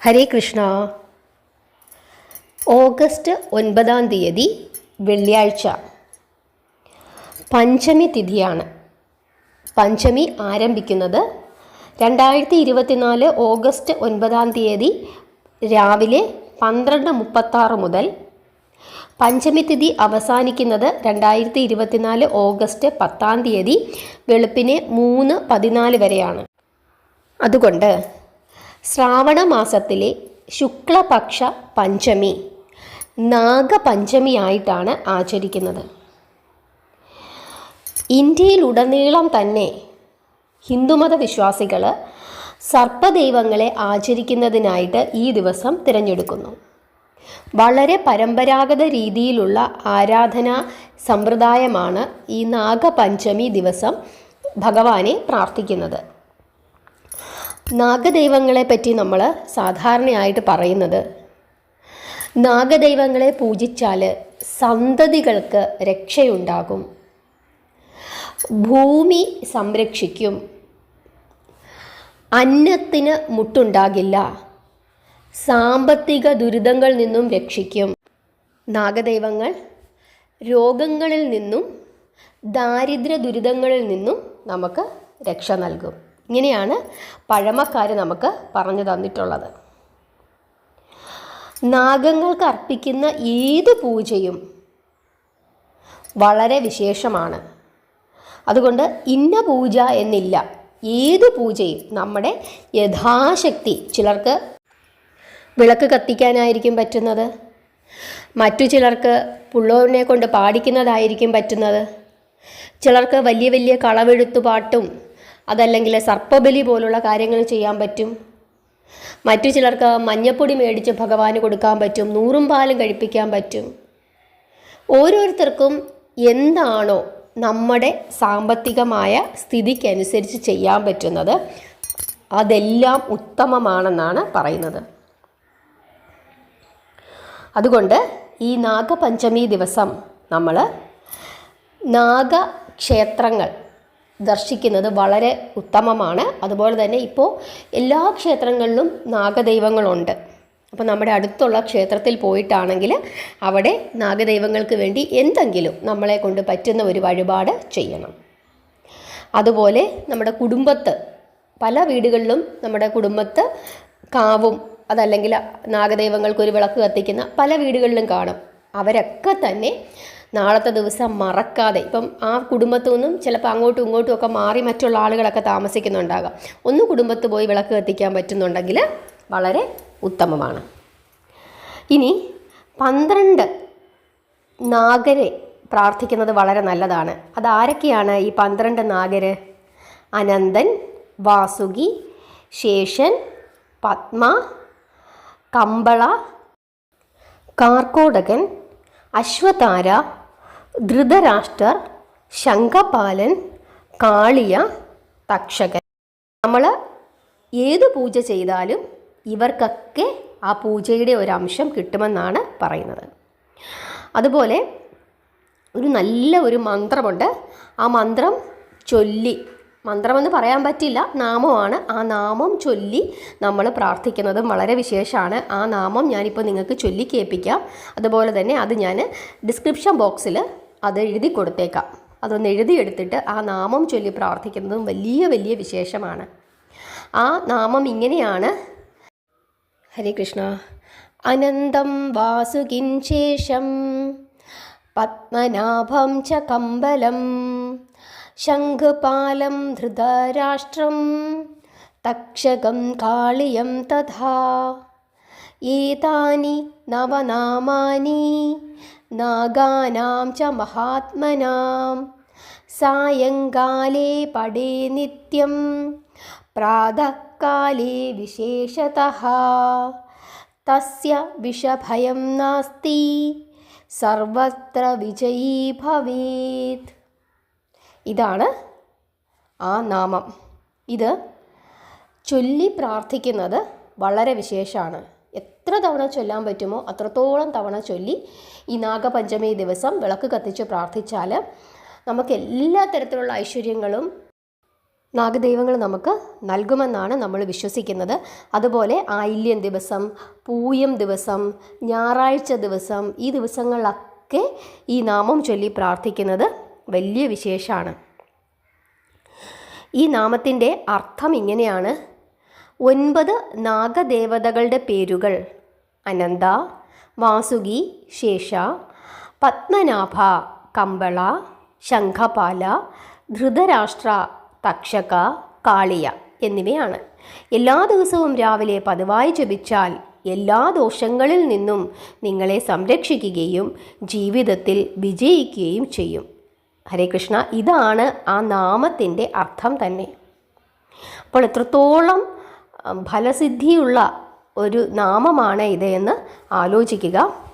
ഹരേ Krishna. August ഒൻപതാം തീയതി വെള്ളിയാഴ്ച. പഞ്ചമി തിഥിയാണ്. പഞ്ചമി ആരംഭിക്കുന്നത് രണ്ടായിരത്തി ഇരുപത്തിനാല് ഓഗസ്റ്റ് ഒൻപതാം തീയതി രാവിലെ പന്ത്രണ്ട് മുപ്പത്താറ് മുതൽ. പഞ്ചമി തിഥി അവസാനിക്കുന്നത് രണ്ടായിരത്തി ഇരുപത്തിനാല് ഓഗസ്റ്റ് പത്താം തീയതി വെളുപ്പിനെ മൂന്ന് പതിനാല് വരെയാണ്. അതുകൊണ്ട് ശ്രാവണ മാസത്തിലെ ശുക്ലപക്ഷ പഞ്ചമി നാഗപഞ്ചമിയായിട്ടാണ് ആചരിക്കുന്നത്. ഇന്ത്യയിലുടനീളം തന്നെ ഹിന്ദുമത വിശ്വാസികൾ സർപ്പദൈവങ്ങളെ ആചരിക്കുന്നതിനായിട്ട് ഈ ദിവസം തിരഞ്ഞെടുക്കുന്നു. വളരെ പരമ്പരാഗത രീതിയിലുള്ള ആരാധനാ സമ്പ്രദായമാണ് ഈ നാഗപഞ്ചമി ദിവസം ഭഗവാനെ പ്രാർത്ഥിക്കുന്നത്. നാഗദൈവങ്ങളെ പറ്റി നമ്മൾ സാധാരണയായിട്ട് പറയുന്നത് നാഗദൈവങ്ങളെ പൂജിച്ചാൽ സന്തതികൾക്ക് രക്ഷയുണ്ടാകും. ഭൂമി സംരക്ഷിക്കും. അന്നത്തിന് മുട്ടുണ്ടാകില്ല. സാമ്പത്തിക ദുരിതങ്ങളിൽ നിന്നും രക്ഷിക്കും. നാഗദൈവങ്ങൾ രോഗങ്ങളിൽ നിന്നും ദാരിദ്ര്യ ദുരിതങ്ങളിൽ നിന്നും നമുക്ക് രക്ഷ നൽകും. ഇങ്ങനെയാണ് പഴമക്കാർ നമുക്ക് പറഞ്ഞു തന്നിട്ടുള്ളത്. നാഗങ്ങൾക്ക് അർപ്പിക്കുന്ന ഏത് പൂജയും വളരെ വിശേഷമാണ്. അതുകൊണ്ട് ഇന്ന പൂജ എന്നില്ല ഏത് പൂജയും നമ്മുടെ യഥാശക്തി. ചിലർക്ക് വിളക്ക് കത്തിക്കാനായിരിക്കും പറ്റുന്നത് മറ്റു ചിലർക്ക് പുള്ളോറിനെ കൊണ്ട് പാടിക്കുന്നതായിരിക്കും പറ്റുന്നത് ചിലർക്ക് വലിയ വലിയ കളവെഴുത്തു പാട്ടും അതല്ലെങ്കിൽ സർപ്പബലി പോലുള്ള കാര്യങ്ങൾ ചെയ്യാൻ പറ്റും. മറ്റു ചിലർക്ക് മഞ്ഞപ്പൊടി മേടിച്ച് ഭഗവാന് കൊടുക്കാൻ പറ്റും. നൂറും പാലും കഴിപ്പിക്കാൻ പറ്റും. ഓരോരുത്തർക്കും എന്താണോ നമ്മുടെ സാമ്പത്തികമായ സ്ഥിതിക്കനുസരിച്ച് ചെയ്യാൻ പറ്റുന്നത് അതെല്ലാം ഉത്തമമാണെന്നാണ് പറയുന്നത്. അതുകൊണ്ട് ഈ നാഗപഞ്ചമി ദിവസം നമ്മൾ നാഗക്ഷേത്രങ്ങൾ ദർശിക്കുന്നത് വളരെ ഉത്തമമാണ്. അതുപോലെ തന്നെ ഇപ്പോൾ എല്ലാ ക്ഷേത്രങ്ങളിലും നാഗദൈവങ്ങളുണ്ട്. അപ്പോൾ നമ്മുടെ അടുത്തുള്ള ക്ഷേത്രത്തിൽ പോയിട്ടാണെങ്കിൽ അവിടെ നാഗദൈവങ്ങൾക്ക് വേണ്ടി എന്തെങ്കിലും നമ്മളെ കൊണ്ട് പറ്റുന്ന ഒരു വഴിപാട് ചെയ്യണം. അതുപോലെ നമ്മുടെ കുടുംബത്ത് പല വീടുകളിലും നമ്മുടെ കുടുംബത്ത് കാവും അതല്ലെങ്കിൽ നാഗദൈവങ്ങൾക്ക് ഒരു വിളക്ക് കത്തിക്കുന്ന പല വീടുകളിലും കാണും. അവരൊക്കെ തന്നെ നാളത്തെ ദിവസം മറക്കാതെ. ഇപ്പം ആ കുടുംബത്തു നിന്നും ചിലപ്പോൾ അങ്ങോട്ടും ഇങ്ങോട്ടും ഒക്കെ മാറി മറ്റുള്ള ആളുകളൊക്കെ താമസിക്കുന്നുണ്ടാകാം. ഒന്ന് കുടുംബത്ത് പോയി വിളക്ക് കത്തിക്കാൻ പറ്റുന്നുണ്ടെങ്കിൽ വളരെ ഉത്തമമാണ്. ഇനി പന്ത്രണ്ട് നാഗരെ പ്രാർത്ഥിക്കുന്നത് വളരെ നല്ലതാണ്. അതാരൊക്കെയാണ് ഈ പന്ത്രണ്ട് നാഗര്? അനന്തൻ വാസുകി ശേഷൻ പത്മ കമ്പള കാർക്കോടകൻ അശ്വതാര ധൃതരാഷ്ട്രർ ശംഖപാലൻ കാളിയ തക്ഷകൻ. നമ്മൾ ഏത് പൂജ ചെയ്താലും ഇവർക്കൊക്കെ ആ പൂജയുടെ ഒരു അംശം കിട്ടുമെന്നാണ് പറയുന്നത്. അതുപോലെ ഒരു നല്ല ഒരു മന്ത്രമുണ്ട്. ആ മന്ത്രം ചൊല്ലി മന്ത്രമെന്ന് പറയാൻ പറ്റില്ല നാമമാണ്. ആ നാമം ചൊല്ലി നമ്മൾ പ്രാർത്ഥിക്കുന്നതും വളരെ വിശേഷമാണ്. ആ നാമം ഞാനിപ്പോൾ നിങ്ങൾക്ക് ചൊല്ലി കേൾപ്പിക്കാം. അതുപോലെ തന്നെ അത് ഞാൻ ഡിസ്ക്രിപ്ഷൻ ബോക്സിൽ അത് എഴുതി കൊടുത്തേക്കാം. അതൊന്ന് എഴുതിയെടുത്തിട്ട് ആ നാമം ചൊല്ലി പ്രാർത്ഥിക്കുന്നതും വലിയ വലിയ വിശേഷമാണ്. ആ നാമം ഇങ്ങനെയാണ്. ഹരേ കൃഷ്ണ. അനന്തം വാസുകിൻ ശേഷം പത്മനാഭം ച കമ്പലം ശംഖുപാലം ധൃതരാഷ്ട്രം തക്ഷകം കാളിയം തഥാ. ഏതാനി നവനാമാനി നാഗാനാം ച മഹാത്മനാം. സായങ്കാലേ പടേ നിത്യം പ്രാതഃകാലേ വിശേഷതഃ. തസ്യ വിഷഭയം നാസ്തി സർവത്ര വിജയീ ഭവേത്. ഇതാണ് ആ നാമം. ഇത് ചൊല്ലി പ്രാർത്ഥിക്കുന്നത് വളരെ വിശേഷമാണ്. എത്ര തവണ ചൊല്ലാൻ പറ്റുമോ അത്രത്തോളം തവണ ചൊല്ലി ഈ നാഗപഞ്ചമി ദിവസം വിളക്ക് കത്തിച്ച് പ്രാർത്ഥിച്ചാൽ നമുക്ക് എല്ലാ തരത്തിലുള്ള ഐശ്വര്യങ്ങളും നാഗദൈവങ്ങൾ നമുക്ക് നൽകുമെന്നാണ് നമ്മൾ വിശ്വസിക്കുന്നത്. അതുപോലെ ആയില്യം ദിവസം പൂയം ദിവസം ഞായറാഴ്ച ദിവസം ഈ ദിവസങ്ങളിലൊക്കെ ഈ നാമം ചൊല്ലി പ്രാർത്ഥിക്കുന്നത് വലിയ വിശേഷമാണ്. ഈ നാമത്തിന്റെ അർത്ഥം ഇങ്ങനെയാണ്. ഒൻപത് നാഗദേവതകളുടെ പേരുകൾ. അനന്ത വാസുകി ശേഷ പത്മനാഭ കമ്പള ശംഖപാല ധൃതരാഷ്ട്ര തക്ഷക കാളിയ എന്നിവയാണ്. എല്ലാ ദിവസവും രാവിലെ പതിവായി ജപിച്ചാൽ എല്ലാ ദോഷങ്ങളിൽ നിന്നും നിങ്ങളെ സംരക്ഷിക്കുകയും ജീവിതത്തിൽ വിജയിക്കുകയും ചെയ്യും. ഹരേ കൃഷ്ണ ഇതാണ് ആ നാമത്തിന്റെ അർത്ഥം തന്നെ. അപ്പോൾ എത്രത്തോളം ഫലസിദ്ധിയുള്ള ഒരു നാമമാണ് ഇത് എന്ന് ആലോചിക്കുക.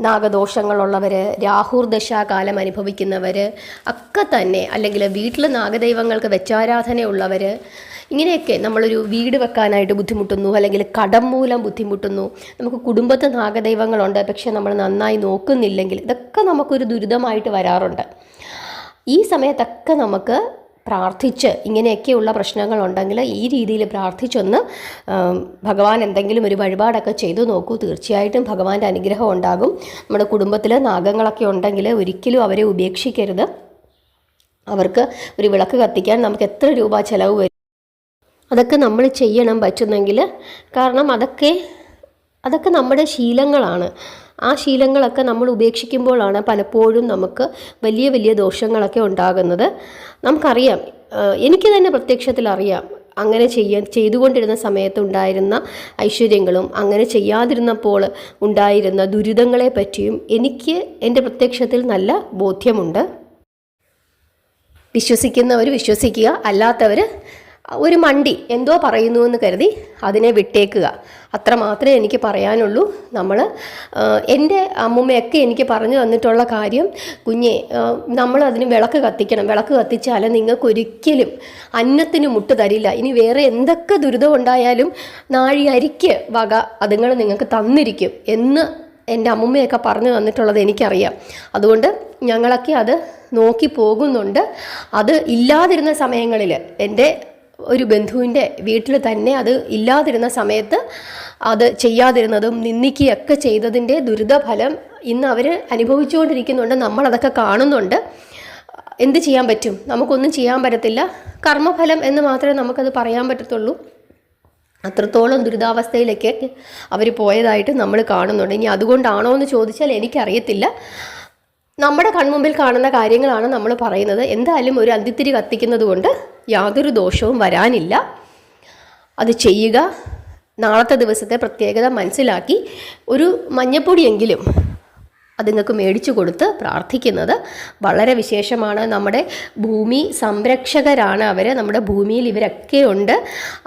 നാഗദോഷങ്ങളുള്ളവർ രാഹുർ ദശാകാലം അനുഭവിക്കുന്നവർ ഒക്കെ തന്നെ അല്ലെങ്കിൽ വീട്ടിൽ നാഗദൈവങ്ങൾക്ക് വെച്ചാരാധനയുള്ളവർ ഇങ്ങനെയൊക്കെ നമ്മളൊരു വീട് വെക്കാനായിട്ട് ബുദ്ധിമുട്ടുന്നു അല്ലെങ്കിൽ കടം മൂലം ബുദ്ധിമുട്ടുന്നു. നമുക്ക് കുടുംബത്തെ നാഗദൈവങ്ങളുണ്ട് പക്ഷെ നമ്മൾ നന്നായി നോക്കുന്നില്ലെങ്കിൽ ഇതൊക്കെ നമുക്കൊരു ദുരിതമായിട്ട് വരാറുണ്ട്. ഈ സമയത്തൊക്കെ നമുക്ക് പ്രാർത്ഥിച്ച് ഇങ്ങനെയൊക്കെയുള്ള പ്രശ്നങ്ങളുണ്ടെങ്കിൽ ഈ രീതിയിൽ പ്രാർത്ഥിച്ചൊന്ന് ഭഗവാൻ എന്തെങ്കിലും ഒരു വഴിപാടൊക്കെ ചെയ്തു നോക്കൂ. തീർച്ചയായിട്ടും ഭഗവാന്റെ അനുഗ്രഹം ഉണ്ടാകും. നമ്മുടെ കുടുംബത്തിൽ നാഗങ്ങളൊക്കെ ഉണ്ടെങ്കിൽ ഒരിക്കലും അവരെ ഉപേക്ഷിക്കരുത്. അവർക്ക് ഒരു വിളക്ക് കത്തിക്കാൻ നമുക്ക് എത്ര രൂപ ചിലവ് വരും? അതൊക്കെ നമ്മൾ ചെയ്യണം പറ്റുന്നെങ്കിൽ. കാരണം അതൊക്കെ അതൊക്കെ നമ്മുടെ ശീലങ്ങളാണ്. ആ ശീലങ്ങളൊക്കെ നമ്മൾ ഉപേക്ഷിക്കുമ്പോഴാണ് പലപ്പോഴും നമുക്ക് വലിയ വലിയ ദോഷങ്ങളൊക്കെ ഉണ്ടാകുന്നത്. നമുക്കറിയാം എനിക്ക് തന്നെ പ്രത്യക്ഷത്തിൽ അറിയാം. അങ്ങനെ ചെയ്യാൻ ചെയ്തുകൊണ്ടിരുന്ന സമയത്ത് ഉണ്ടായിരുന്ന ഐശ്വര്യങ്ങളും അങ്ങനെ ചെയ്യാതിരുന്നപ്പോൾ ഉണ്ടായിരുന്ന ദുരിതങ്ങളെ പറ്റിയും എനിക്ക് എന്റെ പ്രത്യക്ഷത്തിൽ നല്ല ബോധ്യമുണ്ട്. വിശ്വസിക്കുന്നവർ വിശ്വസിക്കുക അല്ലാത്തവർ ഒരു മണ്ടി എന്തോ പറയുന്നു എന്ന് കരുതി അതിനെ വിട്ടേക്കുക. അത്ര മാത്രമേ എനിക്ക് പറയാനുള്ളൂ. നമ്മൾ എന്റെ അമ്മുമ്മയൊക്കെ എനിക്ക് പറഞ്ഞു തന്നിട്ടുള്ള കാര്യം കുഞ്ഞെ നമ്മൾ അതിന് വിളക്ക് കത്തിക്കണം. വിളക്ക് കത്തിച്ചാൽ നിങ്ങൾക്ക് ഒരിക്കലും അന്നത്തിന് മുട്ട് തരില്ല. ഇനി വേറെ എന്തൊക്കെ ദുരിതം ഉണ്ടായാലും നാഴി അരിക്ക് വക അതുങ്ങൾ നിങ്ങൾക്ക് തന്നിരിക്കും എന്ന് എന്റെ അമ്മുമ്മയൊക്കെ പറഞ്ഞു തന്നിട്ടുള്ളത് എനിക്കറിയാം. അതുകൊണ്ട് ഞങ്ങളൊക്കെ അത് നോക്കി പോകുന്നുണ്ട്. അത് ഇല്ലാതിരുന്ന സമയങ്ങളിൽ എന്റെ ഒരു ബന്ധുവിന്റെ വീട്ടിൽ തന്നെ അത് ഇല്ലാതിരുന്ന സമയത്ത് അത് ചെയ്യാതിരുന്നതും നിന്ദിക്കുകയൊക്കെ ചെയ്തതിന്റെ ദുരിതഫലം ഇന്ന് അവർ അനുഭവിച്ചുകൊണ്ടിരിക്കുന്നുണ്ട്. നമ്മളതൊക്കെ കാണുന്നുണ്ട്. എന്ത് ചെയ്യാൻ പറ്റും? നമുക്കൊന്നും ചെയ്യാൻ പറ്റത്തില്ല. കർമ്മഫലം എന്ന് മാത്രമേ നമുക്കത് പറയാൻ പറ്റത്തുള്ളൂ. അത്രത്തോളം ദുരിതാവസ്ഥയിലേക്ക് അവർ പോയതായിട്ട് നമ്മൾ കാണുന്നുണ്ട്. ഇനി അതുകൊണ്ടാണോ എന്ന് ചോദിച്ചാൽ എനിക്കറിയത്തില്ല. നമ്മുടെ കൺമുമ്പിൽ കാണുന്ന കാര്യങ്ങളാണ് നമ്മൾ പറയുന്നത്. എന്തായാലും ഒരു അന്തിത്തിരി കത്തിക്കുന്നത് കൊണ്ട് യാതൊരു ദോഷവും വരാനില്ല. അത് ചെയ്യുക. നാളത്തെ ദിവസത്തെ പ്രത്യേകത മനസ്സിലാക്കി. ഒരു മഞ്ഞപ്പൊടിയെങ്കിലും അത് നിങ്ങൾക്ക് മേടിച്ചു കൊടുത്ത് പ്രാർത്ഥിക്കുന്നത് വളരെ വിശേഷമാണ്. നമ്മുടെ ഭൂമി സംരക്ഷകരാണ് അവർ നമ്മുടെ ഭൂമിയിൽ ഇവരൊക്കെ ഉണ്ട്.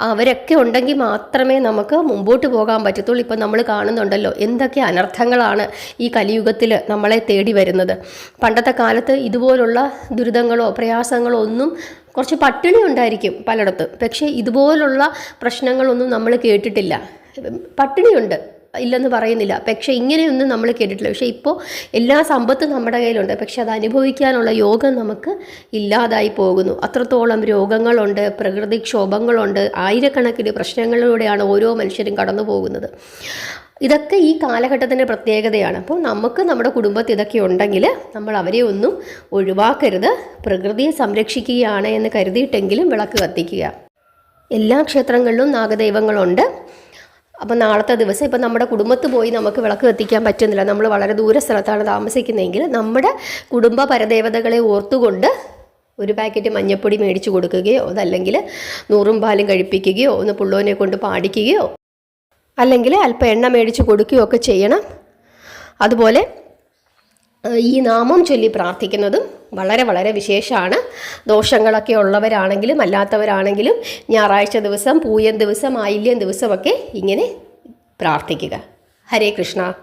അവരൊക്കെ ഉണ്ടെങ്കിൽ മാത്രമേ നമുക്ക് മുമ്പോട്ട് പോകാൻ പറ്റത്തുള്ളൂ. ഇപ്പം നമ്മൾ കാണുന്നുണ്ടല്ലോ എന്തൊക്കെ അനർത്ഥങ്ങളാണ് ഈ കലിയുഗത്തിൽ നമ്മളെ തേടി വരുന്നത്. പണ്ടത്തെ കാലത്ത് ഇതുപോലുള്ള ദുരിതങ്ങളോ പ്രയാസങ്ങളോ ഒന്നും കുറച്ച് പട്ടിണി ഉണ്ടായിരിക്കും പലയിടത്തും. പക്ഷേ ഇതുപോലുള്ള പ്രശ്നങ്ങളൊന്നും നമ്മൾ കേട്ടിട്ടില്ല. പട്ടിണിയുണ്ട്. ഇല്ലെന്ന് പറയുന്നില്ല. പക്ഷേ ഇങ്ങനെയൊന്നും നമ്മൾ കേട്ടിട്ടില്ല. പക്ഷേ ഇപ്പോൾ എല്ലാ സമ്പത്തും നമ്മുടെ കയ്യിലുണ്ട്. പക്ഷെ അത് അനുഭവിക്കാനുള്ള യോഗം നമുക്ക് ഇല്ലാതായി പോകുന്നു. അത്രത്തോളം രോഗങ്ങളുണ്ട് പ്രകൃതിക്ഷോഭങ്ങളുണ്ട് ആയിരക്കണക്കിന് പ്രശ്നങ്ങളിലൂടെയാണ് ഓരോ മനുഷ്യരും കടന്നു പോകുന്നത്. ഇതൊക്കെ ഈ കാലഘട്ടത്തിന്റെ പ്രത്യേകതയാണ്. അപ്പോൾ നമുക്ക് നമ്മുടെ കുടുംബത്തിൽ ഇതൊക്കെ ഉണ്ടെങ്കിൽ നമ്മൾ അവരെ ഒന്നും ഒഴിവാക്കരുത്. പ്രകൃതിയെ സംരക്ഷിക്കുകയാണ് എന്ന് കരുതിയിട്ടെങ്കിലും വിളക്ക് കത്തിക്കുക. എല്ലാ ക്ഷേത്രങ്ങളിലും നാഗദൈവങ്ങളുണ്ട്. അപ്പോൾ നാളത്തെ ദിവസം ഇപ്പം നമ്മുടെ കുടുംബത്ത് പോയി നമുക്ക് വിളക്ക് കത്തിക്കാൻ പറ്റുന്നില്ല. നമ്മൾ വളരെ ദൂര സ്ഥലത്താണ് താമസിക്കുന്നതെങ്കിൽ നമ്മുടെ കുടുംബ പരദേവതകളെ ഓർത്തുകൊണ്ട് ഒരു പാക്കറ്റ് മഞ്ഞപ്പൊടി മേടിച്ചു കൊടുക്കുകയോ അതല്ലെങ്കിൽ നൂറും പാലും കഴിപ്പിക്കുകയോ ഒന്ന് പുള്ളോനെ കൊണ്ട് പാടിക്കുകയോ അല്ലെങ്കിൽ അല്പം എണ്ണ മേടിച്ചു കൊടുക്കുകയോ ഒക്കെ ചെയ്യണം. അതുപോലെ ഈ നാമം ചൊല്ലി പ്രാർത്ഥിക്കുന്നതും വളരെ വളരെ വിശേഷമാണ്. ദോഷങ്ങളൊക്കെ ഉള്ളവരാണെങ്കിലും അല്ലാത്തവരാണെങ്കിലും ഞായറാഴ്ച ദിവസം പൂയൻ ദിവസം ആയില്യം ദിവസമൊക്കെ ഇങ്ങനെ പ്രാർത്ഥിക്കുക. ഹരേ കൃഷ്ണ.